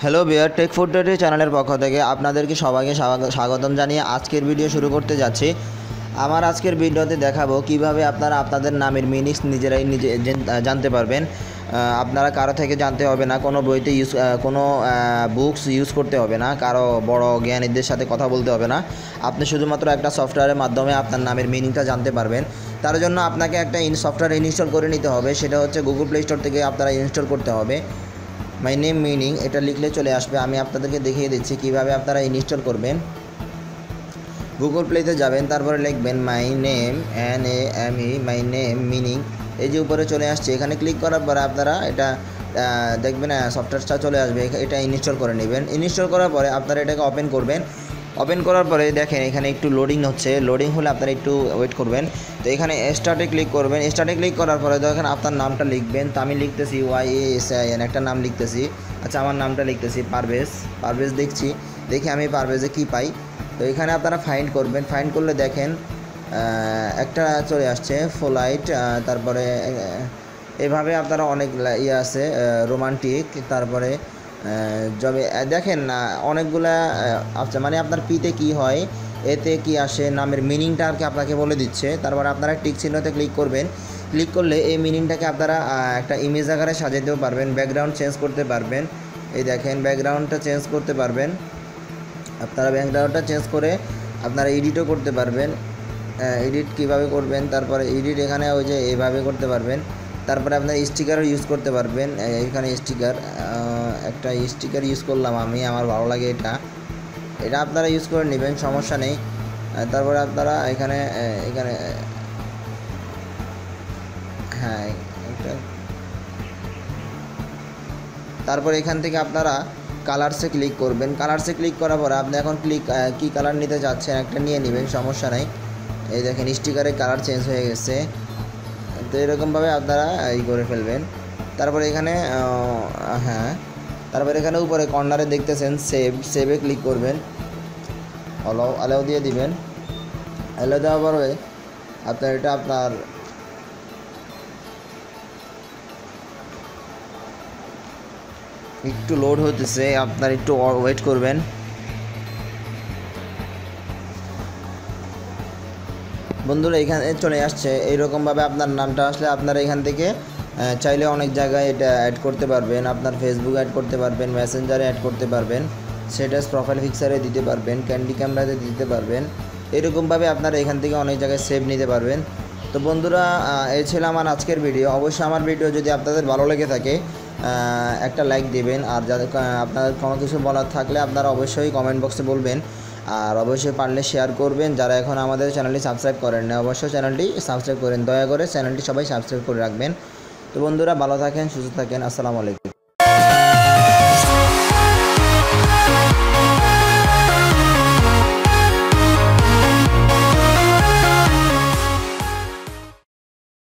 Hello বিয়ার tech food ডেটি চ্যানেলের পক্ষ থেকে আপনাদেরকে সবাইকে স্বাগত- স্বাগতম জানিয়ে আজকের ভিডিও শুরু করতে যাচ্ছি। আমার আজকের ভিডিওতে দেখাবো কীভাবে আপনারা আপনাদের নামের মিনিংস নিজেরাই নিজে জেন- জানতে পারবেন। আপনারা কারও থেকে জানতে হবে না, কোনো বইতে ইউজ কোনো বুকস ইউজ করতে হবে না, কারও বড় জ্ঞানীদের সাথে কথা বলতে হবে না। আপনি শুধুমাত্র একটা সফটওয়্যারের মাধ্যমে আপনার নামের মিনিংটা জানতে পারবেন। তার জন্য আপনাকে একটা ইন, সফটওয়্যার ইনস্টল করে নিতে হবে, সেটা হচ্ছে গুগল প্লে স্টোর থেকে আপনারা ইনস্টল করতে হবে। মাই নেম মিনিং এটা লিখলে চলে আসবে। আমি আপনাদেরকে দেখিয়ে দিচ্ছি কীভাবে আপনারা ইনস্টল করবেন। গুগল প্লেতে যাবেন, তারপরে লিখবেন my name N A M E my name meaning এই যে উপরে চলে আসছে, এখানে ক্লিক করার পরে আপনারা এটা দেখবেন সফটওয়্যারটা চলে আসবে, এটা ইনস্টল করে নেবেন। ইনস্টল করার পরে আপনারা এটাকে ওপেন করবেন। ওপেন করার পরে দেখেন এখানে একটু লোডিং হচ্ছে। লোডিং হলে আপনারা একটু ওয়েট করবেন। তো এখানে স্টার্টে ক্লিক করবেন। স্টার্টে ক্লিক করার পরে দেখেন আপনার নামটা লিখবেন। তো আমি লিখতেছি Y A S I N একটা নাম লিখতেছি। আচ্ছা আমার নামটা লিখতেছি পারভেজ পারভেজ দেখছি। দেখি আমি পারভেজে কী পাই। তো এখানে আপনারা ফাইন্ড করবেন। ফাইন্ড করলে দেখেন একটা চলে আসছে ফোলাইট তারপরে এভাবে আপনারা অনেক ইয়ে আছে রোমান্টিক তারপরে জবে দেখেন না, অনেকগুলা আচ্ছা মানে আপনার পিতে কি হয়, এতে কি আসে, নামের মিনিংটা আর কি আপনাকে বলে দিচ্ছে, তারপরে আপনারা টিক চিহ্নতে ক্লিক করবেন ক্লিক করলে এই মিনিংটাকে আপনারা একটা ইমেজ আকারে সাজাতেও পারবেন ব্যাকগ্রাউন্ড চেঞ্জ করতে পারবেন, এই দেখেন ব্যাকগ্রাউন্ডটা চেঞ্জ করতে পারবেন, আপনারা ব্যাকগ্রাউন্ডটা চেঞ্জ করে আপনারা এডিটও করতে পারবেন এডিট কীভাবে করবেন, তারপরে এডিট এখানে ওই যে এইভাবে করতে পারবেন, তারপরে আপনার স্টিকারও ইউজ করতে পারবেন এখানে স্টিকার একটা স্টিকার ইউজ করলাম আমি, আমার ভালো লাগে এটা। এটা আপনারা ইউজ করে নেবেন, সমস্যা নেই। তারপরে আপনারা এখানে এখানে হ্যাঁ একটা তারপর এখান থেকে আপনারা কালারসে ক্লিক করবেন। কালারসে ক্লিক করার পরে আপনি এখন ক্লিক কী কালার নিতে যাচ্ছেন একটা নিয়ে নেবেন, সমস্যা নাই। এই দেখেন স্টিকারের কালার চেঞ্জ হয়ে গেছে। তো এরকমভাবে আপনারা এই করে ফেলবেন। তারপরে এখানে হ্যাঁ। তারপরে এখানে উপরে কর্নারে দেখতেছেন সেভ সেভে ক্লিক করবেন। অলাও অ্যালাও দিয়ে দিবেন। অ্যালাও দেওয়ার পরে আপনার এটা আপনার একটু লোড হতেছে আপনার একটু ওয়েট করবেন। বন্ধুরা, এখানে চলে আসছে। এইরকমভাবে আপনার নামটা আসলে আপনারা এখান থেকে চাইলে অনেক জায়গায় এটা অ্যাড করতে পারবেন। আপনার ফেসবুক অ্যাড করতে পারবেন মেসেঞ্জারে অ্যাড করতে পারবেন। সেটাস প্রোফাইল পিকচারে দিতে পারবেন ক্যান্ডি ক্যামেরাতে দিতে পারবেন। এরকমভাবে আপনারা এখান থেকে অনেক জায়গায় সেভ নিতে পারবেন। তো বন্ধুরা এই ছিল আমার আজকের ভিডিও অবশ্যই আমার ভিডিও যদি আপনাদের ভালো লেগে থাকে একটা লাইক দেবেন। আর যাদের আপনাদের কোনো কিছু বলার থাকলে আপনারা অবশ্যই কমেন্ট বক্সে বলবেন। আর অবশ্যই পারলে শেয়ার করবেন। যারা এখন আমাদের চ্যানেলটি সাবস্ক্রাইব করেন না অবশ্যই চ্যানেলটি সাবস্ক্রাইব করেন। দয়া করে চ্যানেলটি সবাই সাবস্ক্রাইব করে রাখবেন। তো বন্ধুরা ভালো থাকেন সুস্থ থাকেন আসসালামু আলাইকুম।